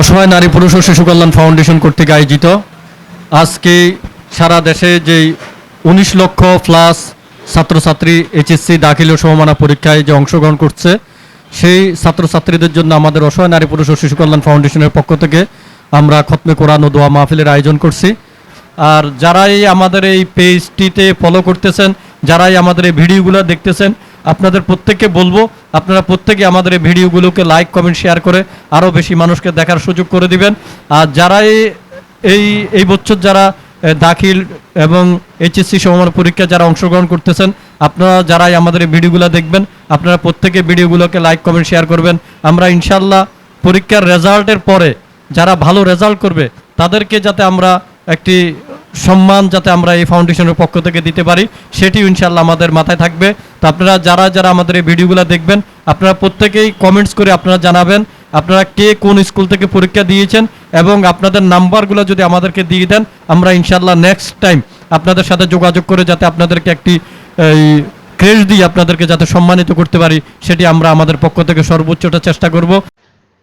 অসহায় নারী, পুরুষ ও শিশু কল্যাণ ফাউন্ডেশন কর্তৃক আয়োজিত। আজকে সারা দেশে যেই উনিশ লক্ষ প্লাস ছাত্রছাত্রী এইচএসসি দাখিল ও সমমানা পরীক্ষায় যে অংশগ্রহণ করছে, সেই ছাত্রছাত্রীদের জন্য আমাদের অসহায় নারী, পুরুষ ও শিশু কল্যাণ ফাউন্ডেশনের পক্ষ থেকে আমরা খতমে কোরআন ও দোয়া মাহফিলের আয়োজন করছি। আর যারাই আমাদের এই পেজটিতে ফলো করতেছেন, যারাই আমাদের এই ভিডিওগুলো দেখতেছেন আপনাদের প্রত্যেককে বলব, আপনারা প্রত্যেকে আমাদের এই ভিডিওগুলোকে লাইক কমেন্ট শেয়ার করে আরও বেশি মানুষকে দেখার সুযোগ করে দিবেন। আর যারাই এই এই বছর যারা দাখিল এবং এইচএসসি সমমান পরীক্ষা যারা অংশগ্রহণ করতেছেন, আপনারা যারাই আমাদের এই ভিডিওগুলো দেখবেন, আপনারা প্রত্যেকে ভিডিওগুলোকে লাইক কমেন্ট শেয়ার করবেন। আমরা ইনশাল্লাহ পরীক্ষার রেজাল্টের পরে যারা ভালো রেজাল্ট করবে, তাদেরকে যাতে আমরা একটি সম্মান যাতে আমরা এই ফাউন্ডেশনের পক্ষ থেকে দিতে পারি সেটি ইনশাল্লাহ আমাদের মাথায় থাকবে। তো আপনারা যারা যারা আমাদের এই ভিডিওগুলো দেখবেন, আপনারা প্রত্যেকেই কমেন্টস করে আপনারা জানাবেন, আপনারা কে কোন স্কুল থেকে পরীক্ষা দিয়েছেন এবং আপনাদের নাম্বারগুলো যদি আমাদেরকে দিয়ে দেন, আমরা ইনশাল্লাহ নেক্সট টাইম আপনাদের সাথে যোগাযোগ করে যাতে আপনাদেরকে একটি, এই ক্রেজ দিয়ে আপনাদেরকে যাতে সম্মানিত করতে পারি, সেটি আমরা আমাদের পক্ষ থেকে সর্বোচ্চটা চেষ্টা করব।